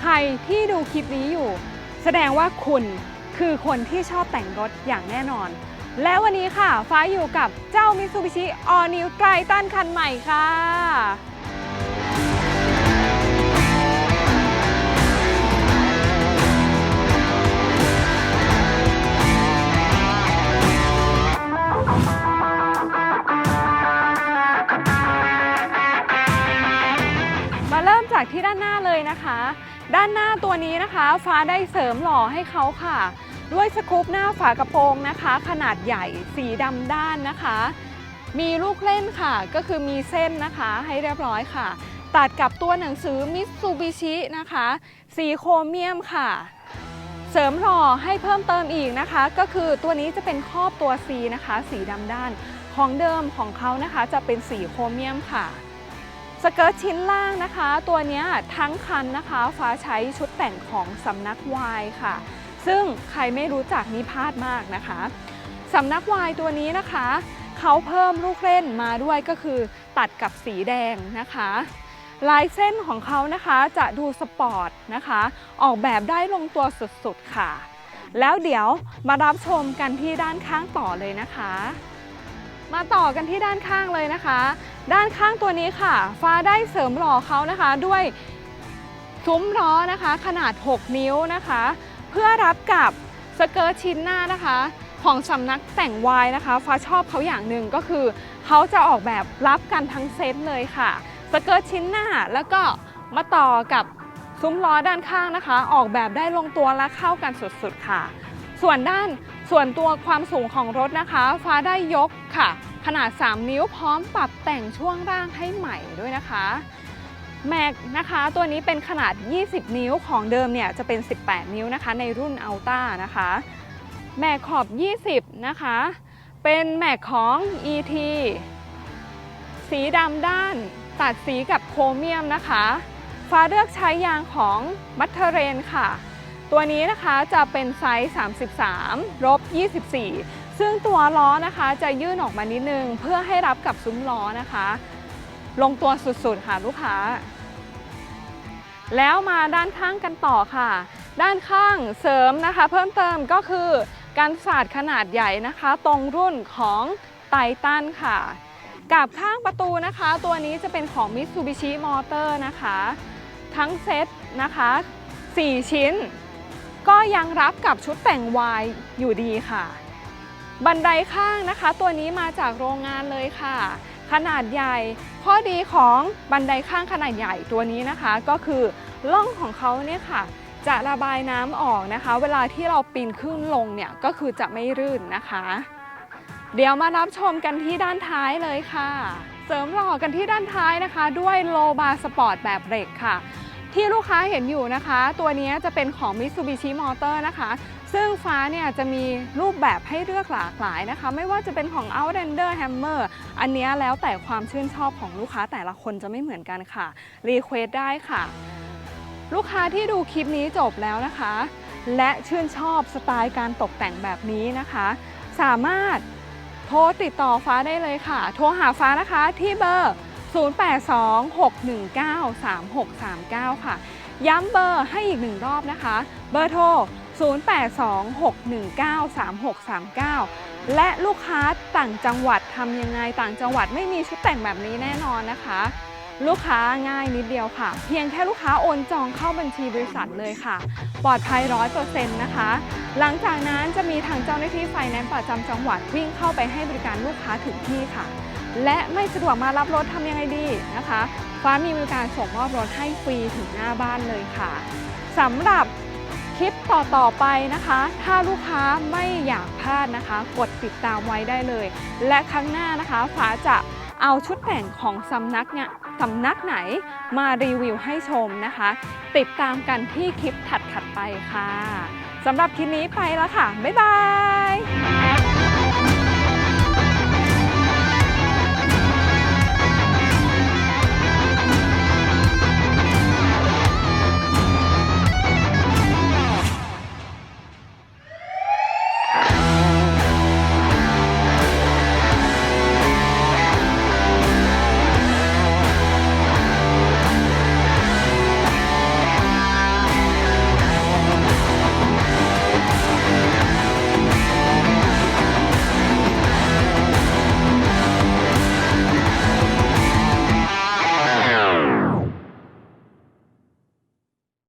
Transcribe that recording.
ใครที่ดูคลิปนี้อยู่ แสดงว่าคุณคือคนที่ชอบแต่งรถอย่างแน่นอน และวันนี้ค่ะ ฟ้าอยู่กับเจ้ามิซูบิชิออ All New Triton คันใหม่ค่ะ จากที่ด้านหน้าเลยนะคะ ด้านหน้าตัวนี้นะคะ ฟ้าได้เสริมหล่อให้เขาค่ะ ด้วยสกูปหน้าฝากระโปรงนะคะ ขนาดใหญ่สีดำด้านนะคะ มีลูกเล่นค่ะ ก็คือมีเส้นนะคะให้เรียบร้อยค่ะ ตัดกับตัวหนังสือมิตซูบิชินะคะ สีโครเมียมค่ะ เสริมหล่อให้เพิ่มเติมอีกนะคะ ก็คือตัวนี้จะเป็นครอบตัว C นะคะ สีดำด้าน ของเดิมของเขานะคะจะเป็นสีโครเมียมค่ะ สเกิร์ตชิ้นล่างนะคะ ตัวนี้ทั้งคันนะคะฟ้าใช้ชุดแต่งของสำนักวายค่ะ ซึ่งใครไม่รู้จักนี่พลาดมากนะคะสำนักวายตัวนี้นะคะ เขาเพิ่มลูกเล่นมาด้วยก็คือตัดกับสีแดงนะคะ ลายเส้นของเขานะคะจะดูสปอร์ตนะคะ ออกแบบได้ลงตัวสุดๆค่ะ แล้วเดี๋ยวมารับชมกันที่ด้านข้างต่อเลยนะคะ มาต่อกันที่ด้านข้างเลยนะคะ ด้านข้างตัวนี้ค่ะ ฟ้าได้เสริมหล่อเขานะคะด้วยซุ้มล้อนะคะ ขนาด 6 นิ้วนะคะ เพื่อรับกับสเกิร์ตชิ้นหน้านะคะ ของสำนักแต่งวายนะคะ ฟ้าชอบเขาอย่างหนึ่งก็คือ เขาจะออกแบบรับกันทั้งเซตเลยค่ะสเกิร์ตชิ้นหน้าแล้วก็มาต่อกับซุ้มล้อด้านข้างนะคะ ออกแบบได้ลงตัวและเข้ากันสุดๆค่ะ ส่วนด้าน ส่วนตัวความสูงของรถนะคะ ฟ้าได้ยกค่ะ ขนาด 3 นิ้วพร้อมปรับแต่งช่วงร่างให้ใหม่ด้วยนะคะแม็กนะคะตัวนี้เป็นขนาด 20 นิ้วของเดิมเนี่ยจะเป็น 18 นิ้วนะคะ ในรุ่นอัลต้านะคะแม็กขอบ 20 นะคะ เป็นแม็กของ ET สีดำด้านตัดสีกับโครเมียมนะคะ ฟ้าเลือกใช้ยางของมัทเทเรนค่ะ ตัวนี้นะคะจะเป็นไซส์33ลบ24 ซึ่งตัวล้อนะคะจะยื่นออกมานิดนึง เพื่อให้รับกับซุ้มล้อนะคะ ลงตัวสุดๆค่ะลูกค้า แล้วมาด้านข้างกันต่อค่ะ ด้านข้างเสริมนะคะ เพิ่มเติมก็คือการสาดขนาดใหญ่นะคะ ตรงรุ่นของไททันค่ะ กับข้างประตูนะคะ ตัวนี้จะเป็นของ Mitsubishi Motor นะคะ ทั้งเซตนะคะ 4 ชิ้น ก็ยังรับกับชุดแต่งวายอยู่ดีค่ะ บันไดข้างนะคะ ตัวนี้มาจากโรงงานเลยค่ะ ขนาดใหญ่ ข้อดีของบันไดข้างขนาดใหญ่ตัวนี้นะคะ ก็คือล่องของเขาเนี่ยค่ะ จะระบายน้ำออกนะคะ เวลาที่เราปีนขึ้นลงเนี่ยก็คือจะไม่รื่นนะคะ เดี๋ยวมารับชมกันที่ด้านท้ายเลยค่ะ เสริมหล่อกันที่ด้านท้ายนะคะ ด้วยโลบาสปอร์ตแบบเบรกค่ะ ที่ลูกค้าเห็นอยู่นะคะ ตัวนี้จะเป็นของ Mitsubishi Motor นะคะ ซึ่งฟ้าเนี่ยจะมีรูปแบบให้เลือกหลากหลายนะคะ ไม่ว่าจะเป็นของ Outlander Hammer อันนี้แล้วแต่ความชื่นชอบของลูกค้าแต่ละคนจะไม่เหมือนกันค่ะ รีเควสได้ค่ะ ลูกค้าที่ดูคลิปนี้จบแล้วนะคะ และชื่นชอบสไตล์การตกแต่งแบบนี้นะคะ สามารถโทรติดต่อฟ้าได้เลยค่ะ โทรหาฟ้านะคะที่เบอร์ 0826193639 ค่ะ ย้ำเบอร์ให้อีกหนึ่งรอบนะคะ เบอร์โทร 0826193639 และลูกค้าต่างจังหวัดทำยังไงต่างจังหวัดไม่มีชุดแต่งแบบนี้แน่นอนนะคะ ลูกค้าง่ายนิดเดียวค่ะ เพียงแค่ลูกค้าโอนจองเข้าบัญชีบริษัทเลยค่ะ ปลอดภัยร้อยเปอร์เซ็นต์นะคะ หลังจากนั้นจะมีทางเจ้าหน้าที่ไฟแนนซ์ประจำจังหวัดวิ่งเข้าไปให้บริการลูกค้าถึงที่ค่ะ และไม่สะดวกมารับรถทำยังไงดีนะคะ ฟ้ามีบริการส่งมอบรถให้ฟรีถึงหน้าบ้านเลยค่ะสำหรับคลิปต่อๆไปนะคะ ถ้าลูกค้าไม่อยากพลาดนะคะ กดติดตามไว้ได้เลย และครั้งหน้านะคะฟ้าจะเอาชุดแต่งของสำนักเนี่ยสำนักไหนมารีวิวให้ชมนะคะ ติดตามกันที่คลิปถัดๆไปค่ะสำหรับคลิปนี้ไปแล้วค่ะ บ๊ายบาย